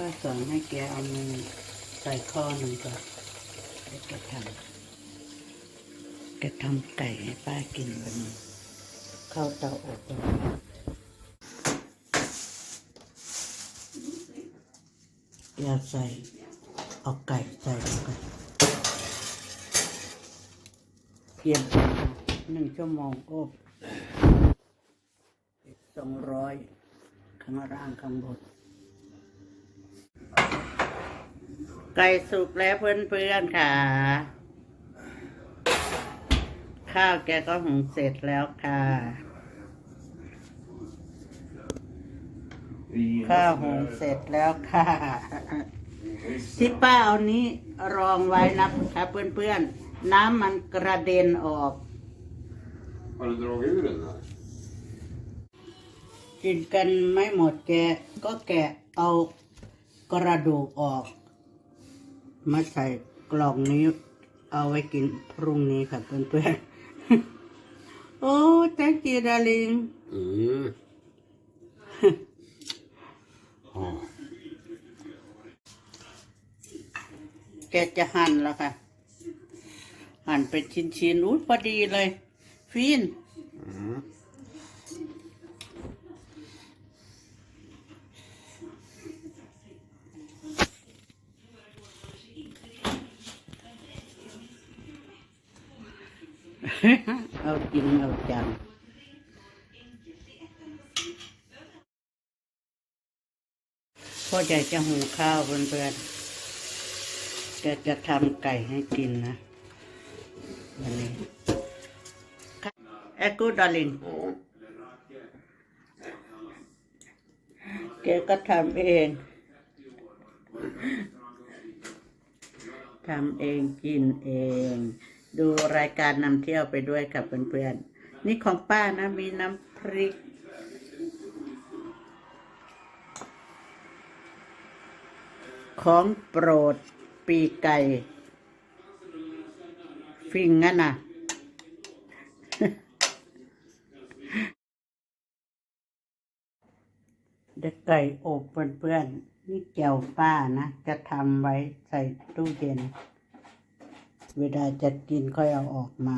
ก็สอนให้แกเอามือใส่ข้อหนึ่งก่อนแล้วแกทำแกทำไก่ให้ป้ากินวันนี้เข้าเตาอบวันนี้อย่าใส่เอาไก่ใส่ลงไปเพียงหนึ่งชั่วโมงอบสองร้อยข้างล่างข้างบน ไก่สุกแล้วเพื่อนๆค่ะ ข้าวแกก็หุงเสร็จแล้วค่ะ ข้าวหุงเสร็จแล้วค่ะที่ป้าเอานี้รองไว้นะคะเพื่อนๆ น้ำมันกระเด็นออก Har du dragit ur den här? กินกันไม่หมดแกก็แกะเอากระดูกออก มาใส่กล่องนี้เอาไว้กินพรุ่งนี้ค่ะเพื่อนๆ โอ้ thank you darling Mm. Ja. แกจะหั่นแล้วค่ะ หั่นเป็นชิ้นๆ อุ้ยพอดีเลย ฟิน Mm. เอาจริงเอาจังพ่อใหญ่จะหุงข้าวเพื่อนๆแกจะทำไก่ให้กินนะวันนี้แอกูดอลินแกก็ทำเองทำเองกินเอง ดูรายการนำเที่ยวไปด้วยกับเพื่อนๆ นี่ของป้านะ มีน้ำพริก ของโปรดปีไก่ ฟิงงั้นน่ะเด็กไก่อบเพื่อนๆ นี่แก้วป้านะ จะทำไว้ใส่ตู้เย็น เวลาจะกินค่อยเอาออกมา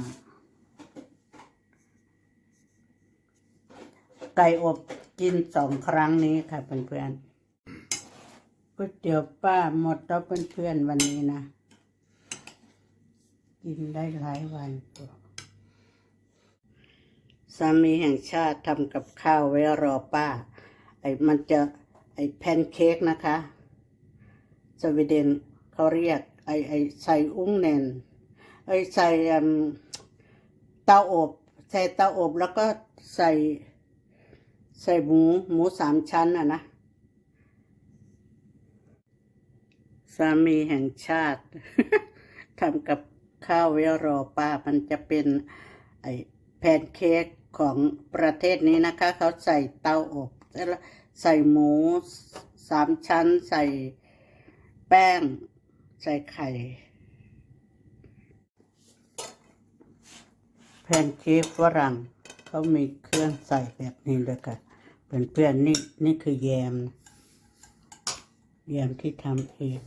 ไก่อบกินสองครั้งนี้ค่ะเพื่อนๆก๋วยเตี๋ยวป้าหมดแล้วเพื่อนๆวันนี้นะ กินได้หลายวันสามีแห่งชาติทำกับข้าวไว้รอป้า ไอ้มันจะไอ้แพนเค้กนะคะสวีเดนเขาเรียกไอ้ไอ้ใส่อุ้งแนน ใส่เตาอบ ใส่เตาอบแล้วก็ใส่ ใส่หมูหมูสามชั้นอะนะ สามีแห่งชาติทำกับข้าวไว้รอป้ามันจะเป็นไอแพนเค้กของประเทศนี้นะคะ เขาใส่เตาอบแล้วใส่หมูสามชั้น ใส่แป้ง ใส่ไข่ พนเค้กฝรั่งเขามีเครื่องใส่แบบนี้ด้วยค่ะเพื่อนๆนี่นี่คือแยม แยมที่ทำเอง